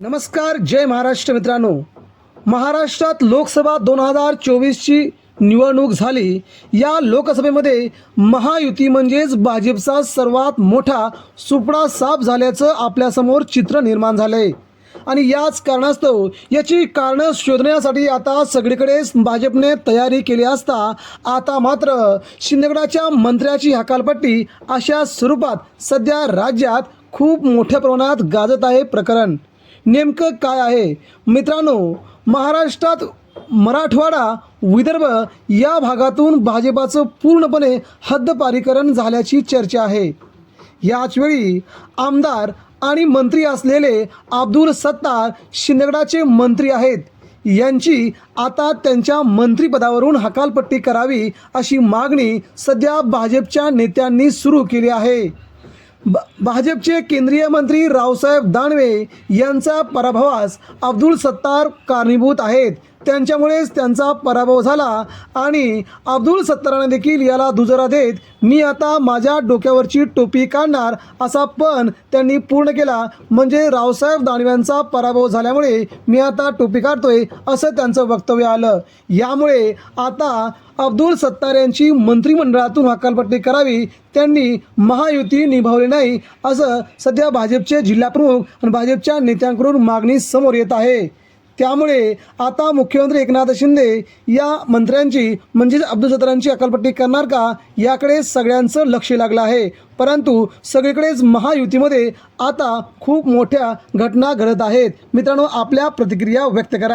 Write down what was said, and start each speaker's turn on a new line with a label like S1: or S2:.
S1: नमस्कार जय महाराष्ट्र मित्रांनो. महाराष्ट्रात लोकसभा दोन हजार चोवीसची निवडणूक झाली. या लोकसभेमध्ये महायुती म्हणजेच भाजपचा सर्वात मोठा सुपडा साफ झाल्याचं आपल्यासमोर चित्र निर्माण झालं आहे आणि याच कारणास्तव याची कारणं शोधण्यासाठी आता सगळीकडेच भाजपने तयारी केली असता आता मात्र शिंदेगडाच्या मंत्र्याची हकालपट्टी अशा स्वरूपात सध्या राज्यात खूप मोठ्या प्रमाणात गाजत आहे प्रकरण. नेमकं काय आहे? मित्रांनो महाराष्ट्रात मराठवाडा विदर्भ या भागातून भाजपाचं पूर्णपणे हद्दपारीकरण झाल्याची चर्चा आहे. याचवेळी आमदार आणि मंत्री असलेले अब्दुल सत्तार शिंदगडाचे मंत्री आहेत. यांची आता त्यांच्या मंत्रिपदावरून हकालपट्टी करावी अशी मागणी सध्या भाजपच्या नेत्यांनी सुरू केली आहे. ब- भाजपचे केंद्रीय मंत्री रावसाहेब दानवे यांचा पराभवास अब्दुल सत्तार कारणीभूत आहेत. त्यांच्यामुळेच त्यांचा पराभव झाला आणि अब्दुल सत्ताराने देखील याला दुजोरा देत मी आता माझ्या डोक्यावरची टोपी काढणार असा पण त्यांनी पूर्ण केला. म्हणजे रावसाहेब दानव्यांचा पराभव झाल्यामुळे मी आता टोपी काढतोय असं त्यांचं वक्तव्य आलं. यामुळे आता अब्दुल सत्तार यांची मंत्रिमंडळातून हकालपट्टी करावी त्यांनी महायुती निभावली नाही असं सध्या भाजपचे जिल्हाप्रमुख आणि भाजपच्या नेत्यांकडून मागणी समोर येत आहे. त्यामुळे आता मुख्यमंत्री एकनाथ शिंदे या मंत्र्यांची म्हणजेच अब्दुल सत्तारांची अकालपट्टी करणार का याकडे सगळ्यांचं लक्ष लागलं आहे. परंतु सगळीकडेच महायुतीमध्ये आता खूप मोठ्या घटना घडत आहेत. मित्रांनो आपल्या प्रतिक्रिया व्यक्त करा.